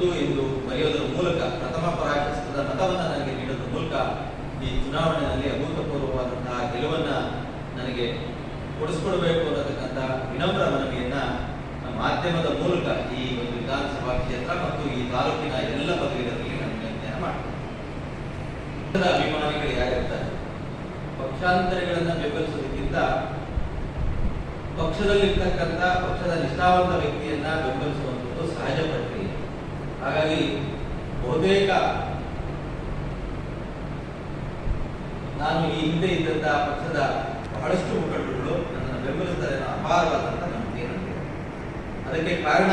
ಎಂದು ಎಂದು ಬರೆಯೋದರ ಮೂಲಕ ಪ್ರಥಮ ಪರಾಜಯದ ಮತವನ್ನು ನನಗೆ ನೀಡೋದ್ರ ಮೂಲಕ ಈ ಚುನಾವಣೆಯಲ್ಲಿ ಅಭೂತಪೂರ್ವವಾದಂತಹ ಗೆಲುವನ್ನ ನನಗೆ ಕೊಡಿಸ್ಕೊಡ್ಬೇಕು ಅನ್ನತಕ್ಕಂಥ ವಿನಮ್ರ ಮನವಿಯನ್ನ ಮಾಧ್ಯಮದ ಮೂಲಕ ಈ ಒಂದು ವಿಧಾನಸಭಾ ಕ್ಷೇತ್ರ ಮತ್ತು ಈ ತಾಲೂಕಿನ ಎಲ್ಲ ಪದವೀಧರಲ್ಲಿ ನಾನು ವಿನಂತಿಯನ್ನು ಮಾಡ್ತೇನೆ. ಅಭಿಮಾನಿಗಳು ಯಾರಿರ್ತಾರೆ? ಪಕ್ಷಾಂತರಗಳನ್ನು ಬೆಂಬಲಿಸುವುದಕ್ಕಿಂತ ಪಕ್ಷದಲ್ಲಿರ್ತಕ್ಕಂಥ ಪಕ್ಷದ ನಿಷ್ಠಾವಂತ ವ್ಯಕ್ತಿಯನ್ನ ಬೆಂಬಲಿಸುವಂಥದ್ದು ಸಹಜ ಹಾಗಾಗಿ ಬಹುತೇಕ ನಾನು ಈ ಹಿಂದೆ ಇದ್ದಂತಹ ಪಕ್ಷದ ಬಹಳಷ್ಟು ಮುಖಂಡರುಗಳು ನನ್ನನ್ನು ಬೆಂಬಲಿಸುತ್ತಾರೆ ಅಪಾರವಾದಂತಹ ನಂಬಿಕೆ ನನಗಿದೆ. ಅದಕ್ಕೆ ಕಾರಣ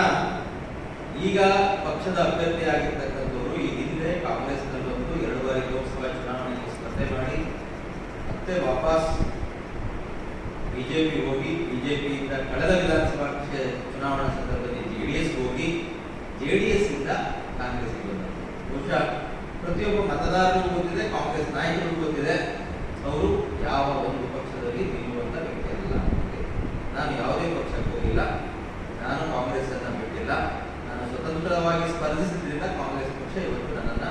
ಈಗ ಪಕ್ಷದ ಅಭ್ಯರ್ಥಿಯಾಗಿರ್ತಕ್ಕಂಥವರು ಈ ಹಿಂದೆ ಕಾಂಗ್ರೆಸ್ನಲ್ಲೊಂದು ಎರಡು ಬಾರಿ ಲೋಕಸಭಾ ಚುನಾವಣೆಗೆ ಸ್ಪರ್ಧೆ ಮಾಡಿ, ಮತ್ತೆ ವಾಪಸ್ ಬಿಜೆಪಿ ಹೋಗಿ ಬಿಜೆಪಿಯಿಂದ ಕಳೆದ ವಿಧಾನಸಭಾ ಚುನಾವಣಾ ಜೆಡಿಎಸ್ ಇಂದ ಕಾಂಗ್ರೆಸ್ ಬಹುಶಃ ಪ್ರತಿಯೊಬ್ಬ ಮತದಾರರು ಗೊತ್ತಿದೆ, ಕಾಂಗ್ರೆಸ್ ನಾಯಕರು ಗೊತ್ತಿದೆ, ಅವರು ಯಾವ ಒಂದು ಪಕ್ಷದಲ್ಲಿ ನಿಲ್ಲುವಂತ ವ್ಯಕ್ತಿ ಅಲ್ಲ ನಾನು ಯಾವುದೇ ಪಕ್ಷಕ್ಕೆ ಹೋಗಿಲ್ಲ, ನಾನು ಕಾಂಗ್ರೆಸ್ ಅನ್ನ ಬಿಟ್ಟಿಲ್ಲ, ನಾನು ಸ್ವತಂತ್ರವಾಗಿ ಸ್ಪರ್ಧಿಸಿದ್ರಿಂದ ಕಾಂಗ್ರೆಸ್ ಪಕ್ಷ ಇವತ್ತು ನನ್ನನ್ನ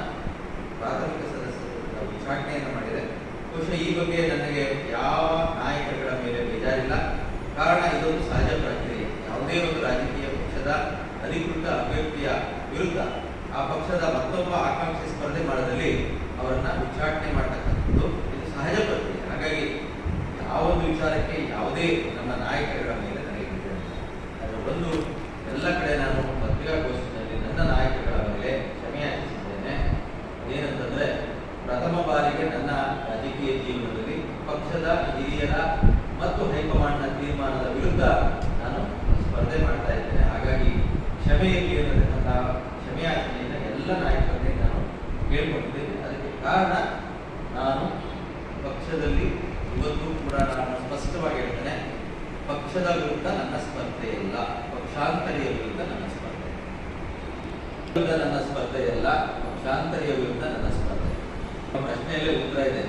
ಪ್ರಾಥಮಿಕ ಸದಸ್ಯರ ಉಚ್ಚಾಟನೆಯನ್ನು ಮಾಡಿದೆ. ಬಹುಶಃ ಈ ಬಗ್ಗೆ ನನಗೆ ಯಾವ ನಾಯಕರುಗಳ ಮೇಲೆ ಬೇಜಾರಿಲ್ಲ. ಕಾರಣ ಇದೊಂದು ಸಹಜ ಪ್ರಕ್ರಿಯೆ ಯಾವುದೇ ಒಂದು ರಾಜಕೀಯ ಪಕ್ಷದ ಅಧಿಕೃತ ಅಭ್ಯರ್ಥಿಯ ವಿರುದ್ಧ ಆ ಪಕ್ಷದ ಮತ್ತೊಬ್ಬ ಆಕಾಂಕ್ಷಿ ಸ್ಪರ್ಧೆ ಮಾಡದಲ್ಲಿ ಅವರನ್ನ ಉಚ್ಚಾಟನೆ ಮಾಡ್ತಕ್ಕಂಥದ್ದು ಇದು ಸಹಜ ಪ್ರಕ್ರಿಯೆ. ಹಾಗಾಗಿ ಯಾವ ಒಂದು ವಿಚಾರಕ್ಕೆ ಯಾವುದೇ ನಮ್ಮ ನಾಯಕರುಗಳ ಮೇಲೆ ನನಗೆ ಬೇಜಾರಿಲ್ಲ. ಅದರ ಒಂದು ಎಲ್ಲ ಕಡೆ ನಾನು ಪತ್ರಿಕಾಗೋಷ್ಠಿಯಲ್ಲಿ ನನ್ನ ನಾಯಕರುಗಳ ಮೇಲೆ ಕ್ಷಮೆ ಯಾಚಿಸಿದ್ದೇನೆ ಏನಂತಂದ್ರೆ ಪ್ರಥಮ ಬಾರಿಗೆ ನನ್ನ ರಾಜಕೀಯ ಜೀವನದಲ್ಲಿ ಪಕ್ಷದ ಹಿರಿಯರ ಮತ್ತು ಹೈಕಮಾಂಡ್ನ ತೀರ್ಮಾನದ ವಿರುದ್ಧ ನಾನು ಸ್ಪರ್ಧೆ ಮಾಡ್ತಾ ಇದ್ದೇನೆ ಹಾಗಾಗಿ ಕ್ಷಮೆಯಲ್ಲಿ ಇರತಕ್ಕಂತಹ ಕ್ಷಮೆಯಾಚನೆಯನ್ನು ಎಲ್ಲ ನಾಯಕರಲ್ಲಿ ನಾನು ಕೇಳ್ಕೊಂಡಿದ್ದೇನೆ ಅದಕ್ಕೆ ಕಾರಣ ನಾನು ಪಕ್ಷದಲ್ಲಿ ಇವತ್ತು ಕೂಡ ನಾನು ಸ್ಪಷ್ಟವಾಗಿ ಹೇಳ್ತೇನೆ, ಪಕ್ಷದ ವಿರುದ್ಧ ನನ್ನ ಸ್ಪರ್ಧೆ ಇಲ್ಲ. ಪಕ್ಷಾಂತರಿಯ ವಿರುದ್ಧ ನನ್ನ ಸ್ಪರ್ಧೆ ವಿರುದ್ಧ ನನ್ನ ಸ್ಪರ್ಧೆ ಇಲ್ಲ, ಪಕ್ಷಾಂತರಿಯ ವಿರುದ್ಧ ನನ್ನ ಸ್ಪರ್ಧೆ ನಿಮ್ಮ ಪ್ರಶ್ನೆಯಲ್ಲೇ ಉತ್ತರ ಇದೆ.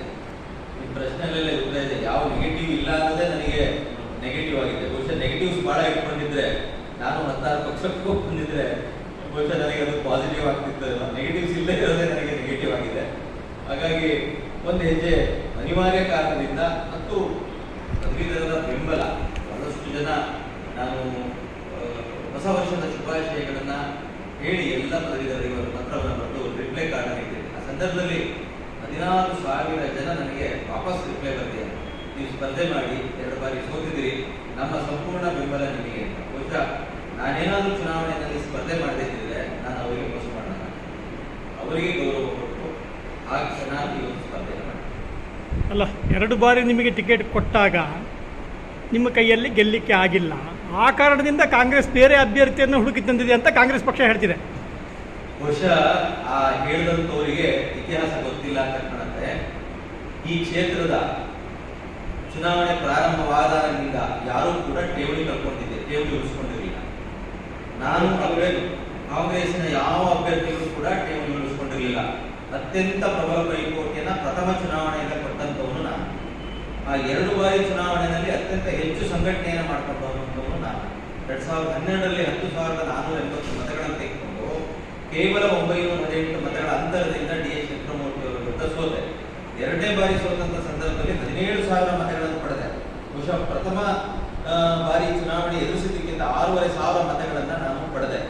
ನಿಮ್ಮ ಪ್ರಶ್ನೆಯಲ್ಲೇ ಉತ್ತರ ಇದೆ. ಯಾವ ನೆಗೆಟಿವ್ ಇಲ್ಲ ಅನ್ನೋದೇ ನನಗೆ ನೆಗೆಟಿವ್ ಆಗಿದೆ. ಬಹುಶಃ ನೆಗೆಟಿವ್ಸ್ ಭಾಳ ಇಟ್ಕೊಂಡಿದ್ರೆ ನಾನು ಹತ್ತಾರು ಪಕ್ಷಕ್ಕೆ ಬಹುಶಃ ನನಗೆ ಅದು ಪಾಸಿಟಿವ್ ಆಗ್ತಿತ್ತು ನೆಗೆಟಿವ್ಸ್ ಇಲ್ಲದೆ ಇರೋದೇ ನನಗೆ ನೆಗೆಟಿವ್ ಆಗಿದೆ. ಹಾಗಾಗಿ ಒಂದು ಹೆಜ್ಜೆ ಅನಿವಾರ್ಯ ಕಾರಣದಿಂದ ಮತ್ತು ಪದವೀಧರರ ಬೆಂಬಲ. ಬಹಳಷ್ಟು ಜನ ನಾನು ಹೊಸ ವರ್ಷದ ಶುಭಾಶಯಗಳನ್ನ ಹೇಳಿ ಎಲ್ಲ ಪದವೀಧರರಿಗೆ ಒಂದು ಪತ್ರವನ್ನು ಬರೆದು ರಿಪ್ಲೈ ಕಾರ್ಡ್ ಆ ಸಂದರ್ಭದಲ್ಲಿ ಹದಿನಾರು ಸಾವಿರ ಜನ ನನಗೆ ವಾಪಸ್ ರಿಪ್ಲೈ ಬರ್ತಿದ್ದಾರೆ ನೀವು ಸ್ಪರ್ಧೆ ಮಾಡಿ ಎರಡು ಬಾರಿ ಸೋತಿದ್ದೀರಿ. ನಮ್ಮ ಸಂಪೂರ್ಣ ಬೆಂಬಲ ನಿಮಗೆ. ಅಂತ ಬಹುಶಃ ನಾನೇನಾದ್ರೂ ಚುನಾವಣೆಯಲ್ಲಿ ಸ್ಪರ್ಧೆ ಮಾಡದೇ ಇದ್ದಿದ್ರೆ ನಾನು ಅವರಿಗೆ ಮೋಸ ಮಾಡೋಣ ಅವರಿಗೆ ಗೌರವ ಕೊಟ್ಟು ಆ ಕ್ಷಣ ಇವತ್ತು ಸ್ಪರ್ಧೆ ಮಾಡಿ ಅಲ್ಲ, ಎರಡು ಬಾರಿ ನಿಮಗೆ ಟಿಕೆಟ್ ಕೊಟ್ಟಾಗ ನಿಮ್ಮ ಕೈಯಲ್ಲಿ ಗೆಲ್ಲಿಕ್ಕೆ ಆಗಿಲ್ಲ. ಆ ಕಾರಣದಿಂದ ಕಾಂಗ್ರೆಸ್ ಬೇರೆ ಅಭ್ಯರ್ಥಿಯನ್ನು ಹುಡುಕಿ ತಂದಿದೆ ಅಂತ ಕಾಂಗ್ರೆಸ್ ಪಕ್ಷ ಹೇಳ್ತಿದೆ. ಬಹುಶಃ ಆ ಹೇಳಿದಂತವರಿಗೆ ಇತಿಹಾಸ ಗೊತ್ತಿಲ್ಲ ಅಂತ ಕಾಣುತ್ತೆ. ಈ ಕ್ಷೇತ್ರದ ಚುನಾವಣೆ ಪ್ರಾರಂಭವಾದಾಗಿನಿಂದ ಯಾರೂ ಕೂಡ ಠೇವಣಿ ಕಳ್ಕೊಂಡಿದ್ದೆ ಠೇವಣಿ ಉಳಿಸ್ಕೊಂಡಿರಲಿಲ್ಲ. ನಾನು ಕಾಂಗ್ರೆಸ್ನ ಯಾವ ಅಭ್ಯರ್ಥಿಗಳು ಕೂಡ ಠೇವಣಿ ಉಳಿಸ್ಕೊಂಡಿರಲಿಲ್ಲ. ಅತ್ಯಂತ ಪ್ರಬಲ ಪೈಪೋಟಿಯನ್ನ ಪ್ರಥಮ ಚುನಾವಣೆಯಿಂದ ಆ ಎರಡು ಬಾರಿ ಚುನಾವಣೆಯಲ್ಲಿ ಅತ್ಯಂತ ಹೆಚ್ಚು ಸಂಘಟನೆಯನ್ನು ಮಾಡ್ಕೊಂಡವನು ನಾನು. ಎರಡ್ ಸಾವಿರದ ಹನ್ನೆರಡರಲ್ಲಿ ಹತ್ತು ಸಾವಿರದ ನಾನ್ನೂರ ಎಂಬತ್ತು ಮತಗಳನ್ನು ತೆಗೆದುಕೊಂಡು ಕೇವಲ ಒಂಬೈನೂರ ಹದಿನೆಂಟು ಮತಗಳ ಅಂತರದಿಂದ ಡಿ ಎಸ್ ಚಂದ್ರಮೂರ್ತಿ ಅವರ ವಿರುದ್ಧ ಸೋತೆ. ಎರಡನೇ ಬಾರಿ ಸೋತಂತ ಸಂದರ್ಭದಲ್ಲಿ ಹದಿನೇಳು ಸಾವಿರ ಮತಗಳನ್ನು ಪಡೆದೆ. ಬಹುಶಃ ಪ್ರಥಮ ಬಾರಿ ಚುನಾವಣೆ ಎದುರಿಸಿದ್ದಕ್ಕಿಂತ ಆರೂವರೆ ಸಾವಿರ ಮತಗಳನ್ನು ನಾನು ಪಡೆದೆ.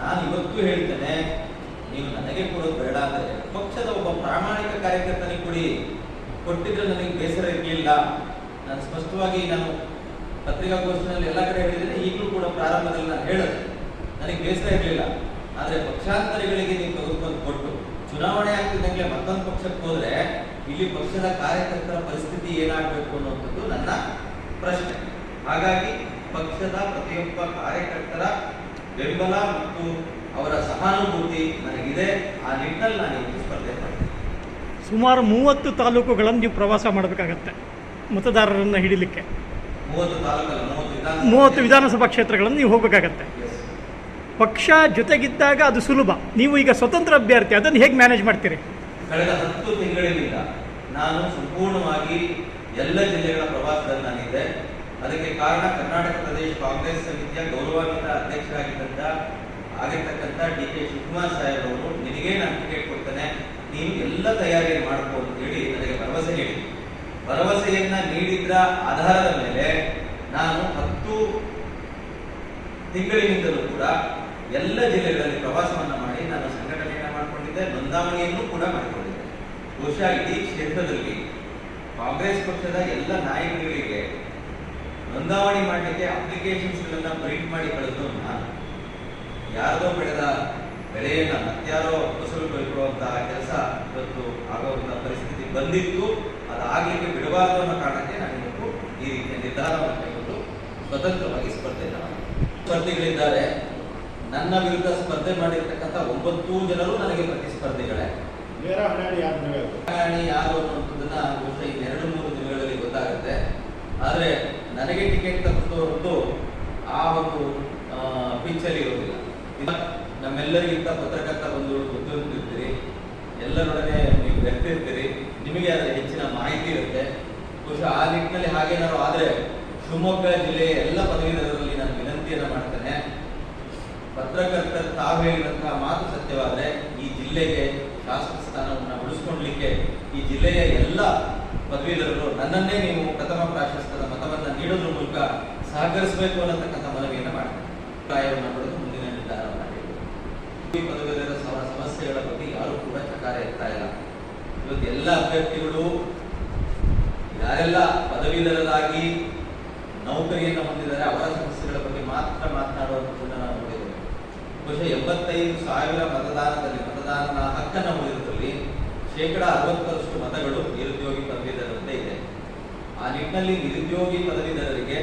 ನಾನು ಇವತ್ತು ಹೇಳ್ತೇನೆ, ನೀವು ನನಗೆ ಕೊಡೋದು ಬೇಡ ಅಂದರೆ ಪಕ್ಷದ ಒಬ್ಬ ಪ್ರಾಮಾಣಿಕ ಕಾರ್ಯಕರ್ತನಿಗೆ ಕೊಡಿ ಕೊಟ್ಟಿದ್ರೆ ನನಗೆ ಬೇಸರ ಇರಲಿಲ್ಲ. ನಾನು ಸ್ಪಷ್ಟವಾಗಿ ನಾನು ಪತ್ರಿಕಾಗೋಷ್ಠಿನಲ್ಲಿ ಎಲ್ಲ ಕಡೆ ಹೇಳಿದ್ರೆ ಈಗಲೂ ಕೂಡ ಪ್ರಾರಂಭದಲ್ಲಿ ನಾನು ಹೇಳೋದು, ನನಗೆ ಬೇಸರ ಇರಲಿಲ್ಲ. ಆದರೆ ಪಕ್ಷಾಂತರಿಗಳಿಗೆ ನೀವು ತೆಗೆದುಕೊಂಡು ಕೊಟ್ಟು ಚುನಾವಣೆ ಆಗ್ತಿದ್ದಂಗೆ ಮತ್ತೊಂದು ಪಕ್ಷಕ್ಕೆ ಹೋದ್ರೆ ಇಲ್ಲಿ ಪಕ್ಷದ ಕಾರ್ಯಕರ್ತರ ಪರಿಸ್ಥಿತಿ ಏನಾಗಬೇಕು ಅನ್ನುವಂಥದ್ದು ನನ್ನ ಪ್ರಶ್ನೆ. ಹಾಗಾಗಿ ಪಕ್ಷದ ಪ್ರತಿಯೊಬ್ಬ ಕಾರ್ಯಕರ್ತರ ಬೆಂಬಲ ಮತ್ತು ಅವರ ಸಹಾನುಭೂತಿ ನನಗಿದೆ. ಆ ನಿಟ್ಟಿನಲ್ಲಿ ನಾನು ಸ್ಪರ್ಧೆ ಮಾಡ್ತೀನಿ. ಸುಮಾರು ಮೂವತ್ತು ತಾಲೂಕುಗಳನ್ನು ನೀವು ಪ್ರವಾಸ ಮಾಡಬೇಕಾಗತ್ತೆ ಮತದಾರರನ್ನು ಹಿಡಿಲಿಕ್ಕೆ. ಮೂವತ್ತು ವಿಧಾನಸಭಾ ಕ್ಷೇತ್ರಗಳನ್ನು ನೀವು ಹೋಗಬೇಕಾಗತ್ತೆ. ಪಕ್ಷ ಜೊತೆಗಿದ್ದಾಗ ಅದು ಸುಲಭ. ನೀವು ಈಗ ಸ್ವತಂತ್ರ ಅಭ್ಯರ್ಥಿ ಅದನ್ನು ಹೇಗೆ ಮ್ಯಾನೇಜ್ ಮಾಡ್ತೀರಿ? ಕಳೆದ ಹತ್ತು ತಿಂಗಳಿನಿಂದ ನಾನು ಸಂಪೂರ್ಣವಾಗಿ ಎಲ್ಲ ಜಿಲ್ಲೆಗಳ ಪ್ರವಾಸದಲ್ಲಿ ನಾನಿದ್ದೆ. ಅದಕ್ಕೆ ಕಾರಣ ಕರ್ನಾಟಕ ಪ್ರದೇಶ ಕಾಂಗ್ರೆಸ್ ಸಮಿತಿಯ ಗೌರವಾನ್ವಿತ ಅಧ್ಯಕ್ಷರಾಗಿದ್ದಂಥ ಆಗಿರ್ತಕ್ಕಂಥ ಡಿ ಕೆ ಶಿವಕುಮಾರ್ ಸಾಹೇಬ್ ಅವರು ನಿನಗೆ ನಾನು ಟಿಕೆಟ್ ಕೊಡ್ತೇನೆ? ನೀನು ಎಲ್ಲ ತಯಾರಿ ಅಂತ ಹೇಳಿ ನನಗೆ ಭರವಸೆ ನೀಡಿ ಭರವಸೆಯನ್ನ ನೀಡಿದ್ರ ಆಧಾರದ ಮೇಲೆ ನಾನು ಹತ್ತು ತಿಂಗಳಿನಿಂದಲೂ ಕೂಡ ಎಲ್ಲ ಜಿಲ್ಲೆಗಳಲ್ಲಿ ಪ್ರವಾಸವನ್ನ ಮಾಡಿ ನಾನು ಸಂಘಟನೆಯನ್ನ ಮಾಡಿಕೊಂಡಿದ್ದೆ, ನೋಂದಾವಣಿಯನ್ನು ಕೂಡ ಮಾಡಿಕೊಂಡಿದ್ದೆ. ಬಹುಶಃ ಇಡೀ ಕ್ಷೇತ್ರದಲ್ಲಿ ಕಾಂಗ್ರೆಸ್ ಪಕ್ಷದ ಎಲ್ಲ ನಾಯಕರಿಗೆ ನೋಂದಾವಣಿ ಮಾಡಲಿಕ್ಕೆ ಅಪ್ಲಿಕೇಶನ್ಸ್ ಗಳನ್ನ ಪ್ರಿಂಟ್ ಮಾಡಿ ಕಳೆದು ನಾನು ಯಾರದೋ ಬೆಳೆದ ಬೆಳೆಯನ್ನ ಅತ್ಯಾರೋ ಫಸಲು ಕೊಯ್ಕೊಳ್ಳುವಂತಹ ಕೆಲಸ ಇವತ್ತು ಆಗುವಂತಹ ಪರಿಸ್ಥಿತಿ ಬಂದಿತ್ತು. ಅದಾಗ್ಲಿಕ್ಕೆ ಬಿಡಬಾರದು ಅನ್ನೋ ಕಾರಣಕ್ಕೆ ನಾನು ಇವತ್ತು ಈ ರೀತಿಯ ನಿರ್ಧಾರವನ್ನು ಕೈಗೊಂಡು ಸ್ವತಂತ್ರವಾಗಿ ಸ್ಪರ್ಧೆಯನ್ನು. ಸ್ಪರ್ಧಿಗಳಿದ್ದಾರೆ. ನನ್ನ ವಿರುದ್ಧ ಸ್ಪರ್ಧೆ ಮಾಡಿರ್ತಕ್ಕಂಥ ಒಂಬತ್ತು ಜನರು ನನಗೆ ಪ್ರತಿಸ್ಪರ್ಧಿಗಳೇ. ಪ್ರಯಾಣಿ ಯಾರು ಅದು? ಅನ್ನುವಂಥದ್ದನ್ನ ಬಹುಶಃ ಎರಡು ಮೂರು ದಿನಗಳಲ್ಲಿ ಗೊತ್ತಾಗುತ್ತೆ. ಆದರೆ ನನಗೆ ಟಿಕೆಟ್ ತಪ್ಪಿಸೋರದ್ದು ಆ ಒಂದು ಪಿಚ್ಚಲ್ಲಿ ಇರೋದಿಲ್ಲ. ನಮ್ಮೆಲ್ಲರಿಗಿಂತ ಪತ್ರಕರ್ತ ಬಂದು ಗೊತ್ತಿರ್ತೀರಿ ಎಲ್ಲರೊಡನೆ ನೀವು ಬೆರ್ತಿರ್ತೀರಿ ನಿಮಗೆ ಅದರ ಹೆಚ್ಚಿನ ಮಾಹಿತಿ ಇರುತ್ತೆ. ಬಹುಶಃ ಆ ನಿಟ್ಟಿನಲ್ಲಿ ಹಾಗೇನಾದ್ರು ಆದರೆ ಶಿವಮೊಗ್ಗ ಜಿಲ್ಲೆಯ ಎಲ್ಲ ಪದವೀಧರರಲ್ಲಿ ನಾನು ವಿನಂತಿಯನ್ನು ಮಾಡ್ತೇನೆ. ಪತ್ರಕರ್ತರು ತಾವು ಹೇಳಿದಂತಹ ಮಾತು ಸತ್ಯವಾದರೆ ಈ ಜಿಲ್ಲೆಗೆ ಶಾಸಕ ಸ್ಥಾನವನ್ನು ಉಳಿಸ್ಕೊಳ್ಲಿಕ್ಕೆ ಈ ಜಿಲ್ಲೆಯ ಎಲ್ಲ ಪದವೀಧರರು ನನ್ನನ್ನೇ ನೀವು ಪ್ರಥಮ ಪ್ರಾಶಸ್ತ್ಯದ ಮತವನ್ನು ನೀಡೋದ್ರ ಮೂಲಕ ಸಹಕರಿಸಬೇಕು ಅನ್ನತಕ್ಕಂಥ ಮನವಿಯನ್ನು ಮಾಡ್ತಾರೆ ಅಭಿಪ್ರಾಯವನ್ನು ಪಡೆದು ಪದವೀಧರ ಸಮಸ್ಯೆಗಳ ಬಗ್ಗೆ ಯಾರು ಕೂಡ ಚಕಾರ ಎತ್ತಾ ಇಲ್ಲ. ಇವತ್ತು ಎಲ್ಲ ಅಭ್ಯರ್ಥಿಗಳು ಯಾರೆಲ್ಲ ಪದವೀಧರರಾಗಿ ನೌಕರಿಯನ್ನು ಹೊಂದಿದ್ದಾರೆ, ಅವರ ಸಮಸ್ಯೆಗಳ ಬಗ್ಗೆ ಮಾತ್ರ ಮಾತನಾಡುವಂಥದ್ದನ್ನು ನಾವು ನೋಡಿದ್ದೇವೆ. ಬಹುಶಃ ಎಂಬತ್ತೈದು ಸಾವಿರ ಮತದಾನದಲ್ಲಿ, ಮತದಾನದ ಹಕ್ಕನ್ನು ಹೊಂದಿರುವಲ್ಲಿ ಶೇಕಡ ಅರವತ್ತರಷ್ಟು ಮತಗಳು ನಿರುದ್ಯೋಗಿ ಪದವೀಧರರಂತೆ ಇದೆ. ಆ ನಿಟ್ಟಿನಲ್ಲಿ ನಿರುದ್ಯೋಗಿ ಪದವೀಧರರಿಗೆ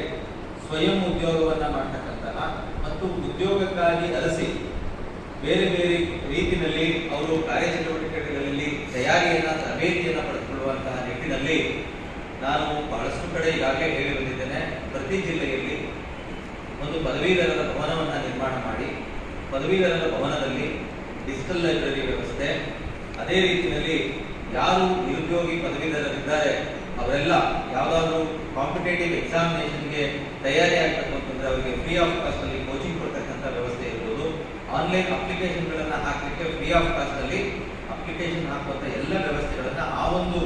ಸ್ವಯಂ ಉದ್ಯೋಗವನ್ನ ಮಾಡತಕ್ಕಂತಹ ಮತ್ತು ಉದ್ಯೋಗಕ್ಕಾಗಿ ಅರಸಿ ಬೇರೆ ಬೇರೆ ರೀತಿಯಲ್ಲಿ ಅವರು ಕಾರ್ಯಚಟುವಟಿಕೆಗಳಲ್ಲಿ ತಯಾರಿಯನ್ನು, ತರಬೇತಿಯನ್ನು ಪಡೆದುಕೊಳ್ಳುವಂತಹ ನಿಟ್ಟಿನಲ್ಲಿ ನಾನು ಬಹಳಷ್ಟು ಕಡೆ ಈಗಾಗಲೇ ಹೇಳಿ ಬಂದಿದ್ದೇನೆ. ಪ್ರತಿ ಜಿಲ್ಲೆಯಲ್ಲಿ ಒಂದು ಪದವೀಧರರ ಭವನವನ್ನು ನಿರ್ಮಾಣ ಮಾಡಿ, ಪದವೀಧರರ ಭವನದಲ್ಲಿ ಡಿಜಿಟಲ್ ಲೈಬ್ರರಿ ವ್ಯವಸ್ಥೆ, ಅದೇ ರೀತಿಯಲ್ಲಿ ಯಾರು ನಿರುದ್ಯೋಗಿ ಪದವೀಧರರಿದ್ದಾರೆ, ಅವರೆಲ್ಲ ಯಾವುದಾದ್ರೂ ಕಾಂಪಿಟೇಟಿವ್ ಎಕ್ಸಾಮಿನೇಷನ್ಗೆ ತಯಾರಿ ಆಗ್ತಕ್ಕಂತಂದ್ರೆ ಅವರಿಗೆ ಫ್ರೀ ಆಫ್ ಕಾಸ್ಟ್ ಅಲ್ಲಿ ಕೋಚಿಂಗ್ ಆನ್ಲೈನ್ ಅಪ್ಲಿಕೇಶನ್ಗಳನ್ನು ಹಾಕಲಿಕ್ಕೆ ಫ್ರೀ ಆಫ್ ಕಾಸ್ಟ್ ಅಲ್ಲಿ ಅಪ್ಲಿಕೇಶನ್ ಹಾಕುವಂತ ಎಲ್ಲ ವ್ಯವಸ್ಥೆಗಳನ್ನು ಆ ಒಂದು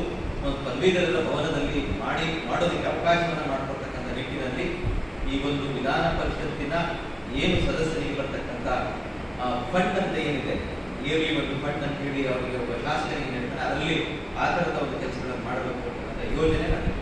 ಪದವೀಧರರ ಭವನದಲ್ಲಿ ಮಾಡಿ, ಮಾಡೋದಕ್ಕೆ ಅವಕಾಶವನ್ನು ಮಾಡಿಕೊಡ್ತಕ್ಕಂಥ ನಿಟ್ಟಿನಲ್ಲಿ ಈ ಒಂದು ವಿಧಾನ ಪರಿಷತ್ತಿನ ಏನು ಸದಸ್ಯರಿಗೆ ಬರ್ತಕ್ಕಂಥ ಫಂಡ್ ಅಂತ ಏನಿದೆ ಇಯರ್ಲಿ ಒಂದು ಫಂಡ್ ಅಂತ ಹೇಳಿ ಅವರಿಗೆ ಒಬ್ಬ ಶಾಸಕರಿಗೆ ಹೇಳ್ತಾರೆ, ಅದರಲ್ಲಿ ಆ ಥರದ ಒಂದು ಕೆಲಸಗಳನ್ನು ಮಾಡಬೇಕು ಅಂತಕ್ಕಂಥ ಯೋಜನೆ ನಾನು